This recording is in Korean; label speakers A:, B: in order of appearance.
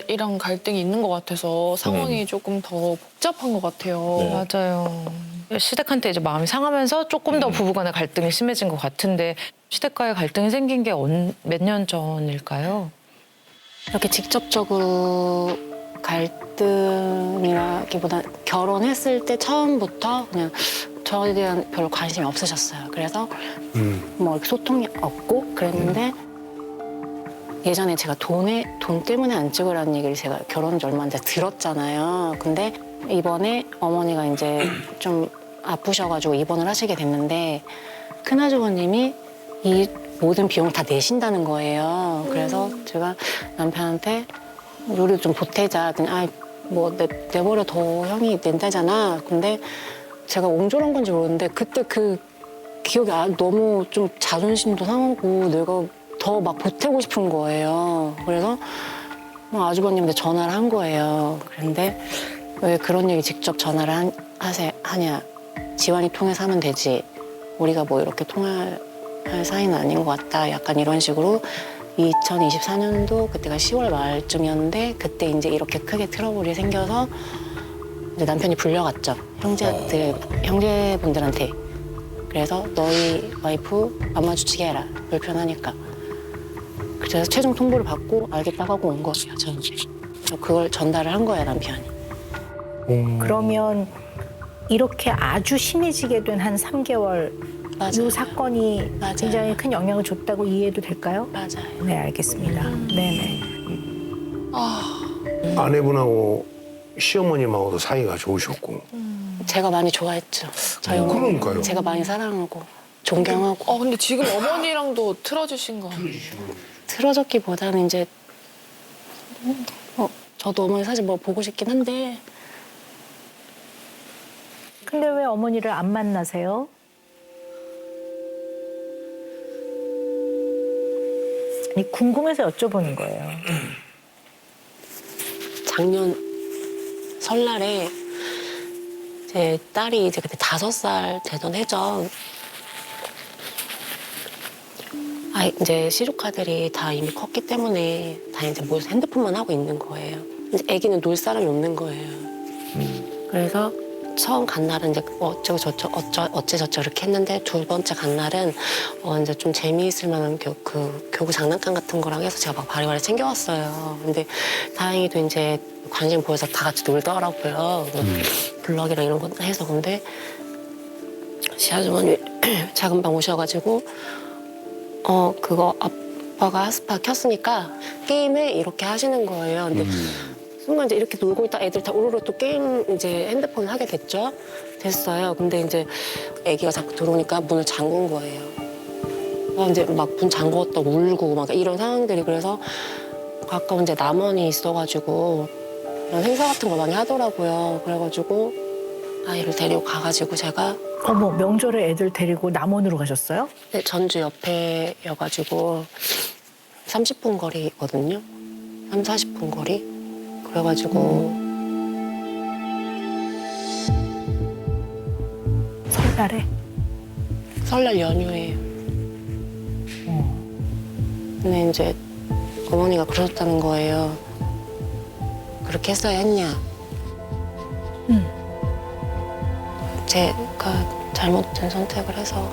A: 아들이랑 갈등이 있는 것 같아서 상황이 조금 더 복잡한 것 같아요.
B: 네.
C: 맞아요. 시댁한테 이제 마음이 상하면서 조금 더 부부간의 갈등이 심해진 것 같은데 시댁과의 갈등이 생긴 게 몇 년 전일까요?
D: 이렇게 직접적으로 갈등이라기보다 결혼했을 때 처음부터 그냥 저에 대한 별로 관심이 없으셨어요. 그래서 뭐 이렇게 소통이 없고 그랬는데 예전에 제가 돈에 돈 때문에 안 찍으라는 얘기를 제가 결혼 지 얼마 안 돼 들었잖아요. 근데 이번에 어머니가 이제 좀 아프셔가지고 입원을 하시게 됐는데 큰아주버님이 이 모든 비용을 다 내신다는 거예요. 그래서 제가 남편한테 요리 좀 보태자. 아뭐 내버려 둬 형이 낸다잖아. 근데 제가 옹졸한 건지 모르는데 그때 그 기억이 아, 너무 좀 자존심도 상하고 내가 더 막 보태고 싶은 거예요. 그래서 뭐 아주버님한테 전화를 한 거예요. 그런데 왜 그런 얘기 직접 전화를 한, 하세, 하냐. 지환이 통해서 하면 되지. 우리가 뭐 이렇게 통할 할 사이는 아닌 것 같다. 약간 이런 식으로 2024년도 그때가 10월 말쯤이었는데 그때 이제 이렇게 크게 트러블이 생겨서 이제 남편이 불려갔죠. 형제들, 형제분들한테. 그래서 너희 와이프 안 마주치게 해라. 불편하니까. 그래서 최종 통보를 받고 알겠다고 하고 온 거예요, 저는. 그래서 그걸 전달을 한 거예요, 남편이.
E: 그러면 이렇게 아주 심해지게 된 한 3개월
D: 맞아요.
E: 이 사건이
D: 맞아요.
E: 굉장히 큰 영향을 줬다고 이해해도 될까요?
D: 맞아요.
E: 네, 알겠습니다. 네네.
B: 아내분하고 시어머님하고도 사이가 좋으셨고.
D: 제가 많이 좋아했죠. 저희 어머니.
B: 그러니까요.
D: 제가 많이 사랑하고 존경하고
A: 어, 근데 지금 어머니랑도 틀어주신 거.
D: 틀어졌기보다는 이제 어, 저도 어머니 사실 뭐 보고 싶긴 한데
E: 근데 왜 어머니를 안 만나세요? 아니, 궁금해서 여쭤보는 거예요.
D: 작년 설날에 제 딸이 이제 그때 다섯 살 되던 해죠. 아 이제 시조카들이 다 이미 컸기 때문에 다 이제 뭐 핸드폰만 하고 있는 거예요. 이제 아기는 놀 사람이 없는 거예요. 그래서 처음 간 날은 이제 어쩌고 저쩌 어쩌 어째 저쩌 이렇게 했는데 두 번째 간 날은 어 이제 좀 재미있을 만한 교, 그 교구 장난감 같은 거랑 해서 제가 막 바리바리 챙겨왔어요. 근데 다행히도 이제 관심 보여서 다 같이 놀더라고요. 그 블럭이랑 이런 거 해서 근데 시아주머니 작은 방 오셔가지고 어 그거 아빠가 하스파 켰으니까 게임을 이렇게 하시는 거예요. 근데 순간 이제 이렇게 놀고 있다 애들 다 우르르 또 게임 이제 핸드폰 하게 됐죠. 됐어요. 근데 이제 아기가 자꾸 들어오니까 문을 잠근 거예요. 아, 이제 막 문 잠궜다 울고 막 이런 상황들이 그래서 가까운 이제 남원이 있어가지고 이런 행사 같은 거 많이 하더라고요. 그래가지고 아이를 데리고 가가지고 제가
E: 어머, 명절에 애들 데리고 남원으로 가셨어요?
D: 네, 전주 옆에여가지고 30분 거리거든요. 3, 40분 거리. 그래가지고
E: 설날에?
D: 설날 연휴에. 근데 이제 어머니가 그러셨다는 거예요. 그렇게 했어야 했냐. 제가 잘못된 선택을 해서